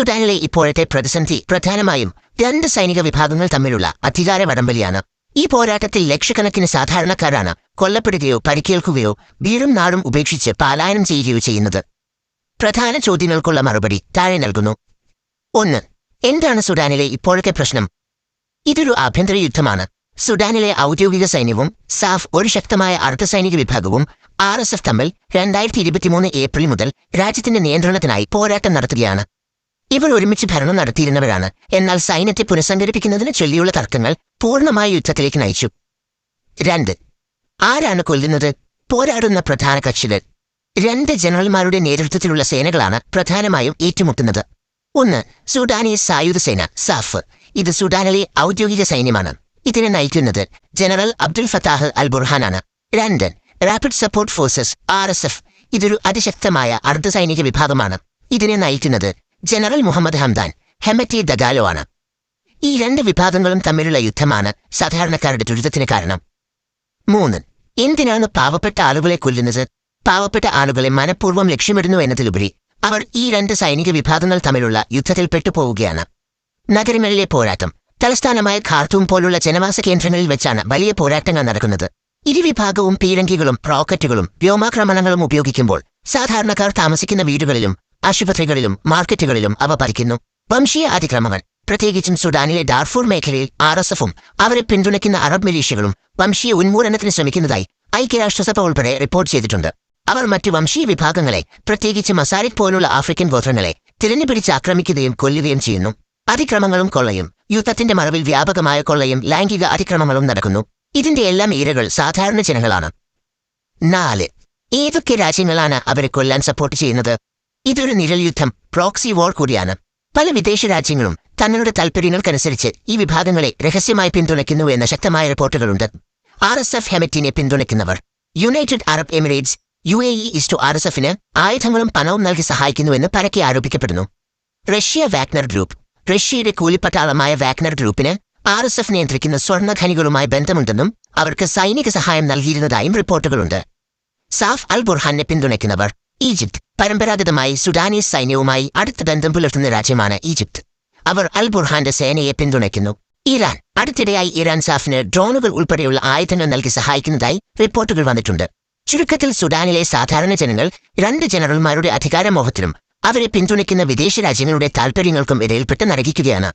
സുഡാനിലെ ഇപ്പോഴത്തെ പ്രതിസന്ധി പ്രധാനമായും രണ്ട് സൈനിക വിഭാഗങ്ങൾ തമ്മിലുള്ള അധികാര വടംവലിയാണ്. ഈ പോരാട്ടത്തിൽ ലക്ഷക്കണക്കിന് സാധാരണക്കാരാണ് കൊല്ലപ്പെടുകയോ പരിക്കേൽക്കുകയോ വീടും നാടും ഉപേക്ഷിച്ച് പാലായനം ചെയ്യുകയോ ചെയ്യുന്നത്. പ്രധാന ചോദ്യങ്ങൾക്കുള്ള മറുപടി താഴെ നൽകുന്നു. ഒന്ന് എന്താണ് സുഡാനിലെ ഇപ്പോഴത്തെ പ്രശ്നം? ഇതൊരു ആഭ്യന്തര യുദ്ധമാണ്. സുഡാനിലെ ഔദ്യോഗിക സൈന്യവും സാഫ് ഒരു ശക്തമായ അർദ്ധസൈനിക വിഭാഗവും ആർ എസ് എഫ് തമ്മിൽ രണ്ടായിരത്തി ഇരുപത്തിമൂന്ന് ഏപ്രിൽ മുതൽ രാജ്യത്തിന്റെ നിയന്ത്രണത്തിനായി പോരാട്ടം നടത്തുകയാണ്. ഇവർ ഒരുമിച്ച് ഭരണം നടത്തിയിരുന്നവരാണ്. എന്നാൽ സൈന്യത്തെ പുനഃസംഘടിപ്പിക്കുന്നതിന് ചൊല്ലിയുള്ള തർക്കങ്ങൾ പൂർണമായ യുദ്ധത്തിലേക്ക് നയിച്ചു. രണ്ട്. ആരാണ് കൊല്ലുന്നത്? പോരാടുന്ന പ്രധാന കക്ഷികൾ. രണ്ട് ജനറൽമാരുടെ നേതൃത്വത്തിലുള്ള സേനകളാണ് പ്രധാനമായും ഏറ്റുമുട്ടുന്നത്. ഒന്ന്. സുഡാനീസ് സായുധ സേന സാഫ്. ഇത് സുഡാനിലെ ഔദ്യോഗിക സൈന്യമാണ്. ഇതിനെ നയിക്കുന്നത് ജനറൽ അബ്ദുൽ ഫത്താഹ് അൽ ബുർഹാനാണ് രണ്ട്. Rapid support forces R S F. ഇതൊരു അതിശക്തമായ അർദ്ധസൈനിക വിഭാഗമാണ്. ഇതിനെ നയിക്കുന്നത് general Mohammed Hamdan Hemeti Dagalo ആണ് ഈ രണ്ട് വിഭാഗങ്ങളും തമ്മിലുള്ള യുദ്ധമാണ് സാധാരണക്കാരുടെ ദുരിതത്തിന് കാരണം. മൂന്ന് എന്തിനാണ് പാവപ്പെട്ട ആളുകളെ കൊല്ലുന്നത്? പാവപ്പെട്ട ആളുകളെ മനഃപൂർവം ലക്ഷ്യമിടുന്നു എന്നതിലുപരി അവർ ഈ രണ്ട് സൈനിക വിഭാഗങ്ങൾ തമ്മിലുള്ള യുദ്ധത്തിൽ പെട്ടുപോവുകയാണ്. നഗരങ്ങളിലെ പോരാട്ടം തലസ്ഥാനമായ ഖാർത്തൂം പോലുള്ള ജനവാസ കേന്ദ്രങ്ങളിൽ വെച്ചാണ് വലിയ പോരാട്ടങ്ങൾ നടക്കുന്നത്. ഇരുവിഭാഗവും പീരങ്കികളും റോക്കറ്റുകളും വ്യോമാക്രമണങ്ങളും ഉപയോഗിക്കുമ്പോൾ സാധാരണക്കാർ താമസിക്കുന്ന വീടുകളിലും ആശുപത്രികളിലും മാർക്കറ്റുകളിലും അവ പറിക്കുന്നു വംശീയ അതിക്രമങ്ങൾ പ്രത്യേകിച്ചും സുഡാനിലെ ഡാർഫൂർ മേഖലയിൽ ആർ എസ് എഫും അവരെ പിന്തുണയ്ക്കുന്ന അറബ് മിലീഷ്യകളും വംശീയ ഉന്മൂലനത്തിന് ശ്രമിക്കുന്നതായി ഐക്യരാഷ്ട്രസഭ ഉൾപ്പെടെ റിപ്പോർട്ട് ചെയ്തിട്ടുണ്ട്. അവർ മറ്റു വംശീയ വിഭാഗങ്ങളെ പ്രത്യേകിച്ച് മസാരിക് പോലുള്ള ആഫ്രിക്കൻ ഗോത്രങ്ങളെ തിരഞ്ഞുപിടിച്ച് ആക്രമിക്കുകയും കൊല്ലുകയും ചെയ്യുന്നു. അതിക്രമങ്ങളും കൊള്ളയും യുദ്ധത്തിന്റെ മറവിൽ വ്യാപകമായ കൊള്ളയും ലൈംഗിക അതിക്രമങ്ങളും നടക്കുന്നു. ഇതിന്റെ എല്ലാം ഇരകൾ സാധാരണ ജനങ്ങളാണ്. നാല്. ഏതൊക്കെ രാജ്യങ്ങളാണ് അവരെ കൊല്ലാൻ സപ്പോർട്ട് ചെയ്യുന്നത്? ഇതൊരു നിഴൽ യുദ്ധം പ്രോക്സി വാർ കൂടിയാണ്. പല വിദേശ രാജ്യങ്ങളും തങ്ങളുടെ താൽപര്യങ്ങൾക്കനുസരിച്ച് ഈ വിഭാഗങ്ങളെ രഹസ്യമായി പിന്തുണയ്ക്കുന്നു എന്ന ശക്തമായ റിപ്പോർട്ടുകളുണ്ട്. ആർ എസ് എഫ് ഹെമറ്റിനെ പിന്തുണയ്ക്കുന്നവർ. United Arab Emirates U A E is to R S എഫിന് ആയുധങ്ങളും പണവും നൽകി സഹായിക്കുന്നുവെന്ന് പരക്കെ ആരോപിക്കപ്പെടുന്നു. റഷ്യ വാഗ്നർ ഗ്രൂപ്പ് റഷ്യയുടെ കൂലിപ്പട്ടാളമായ വാഗ്നർ ഗ്രൂപ്പിന് ആർ എസ് എഫ് നിയന്ത്രിക്കുന്ന സ്വർണഖനികളുമായി ബന്ധമുണ്ടെന്നും അവർക്ക് സൈനിക സഹായം നൽകിയിരുന്നതായും റിപ്പോർട്ടുകളുണ്ട്. സാഫ് അൽ ബുർഹാനെ പിന്തുണയ്ക്കുന്നവർ ഈജിപ്ത്. പരമ്പരാഗതമായി സുഡാനീസ് സൈന്യവുമായി അടുത്ത ബന്ധം പുലർത്തുന്ന രാജ്യമാണ് ഈജിപ്ത്. അവർ അൽ ബുർഹാന്റെ സേനയെ പിന്തുണയ്ക്കുന്നു. ഇറാൻ. അടുത്തിടെയായി ഇറാൻ സാഫിന് ഡ്രോണുകൾ ഉൾപ്പെടെയുള്ള ആയുധങ്ങൾ നൽകി സഹായിക്കുന്നതായി റിപ്പോർട്ടുകൾ വന്നിട്ടുണ്ട്. ചുരുക്കത്തിൽ സുഡാനിലെ സാധാരണ ജനങ്ങൾ രണ്ട് ജനറൽമാരുടെ അധികാരമോഹത്തിലും അവരെ പിന്തുണയ്ക്കുന്ന വിദേശ രാജ്യങ്ങളുടെ താൽപര്യങ്ങൾക്കും ഇടയിൽപ്പെട്ട് നരകിക്കുകയാണ്.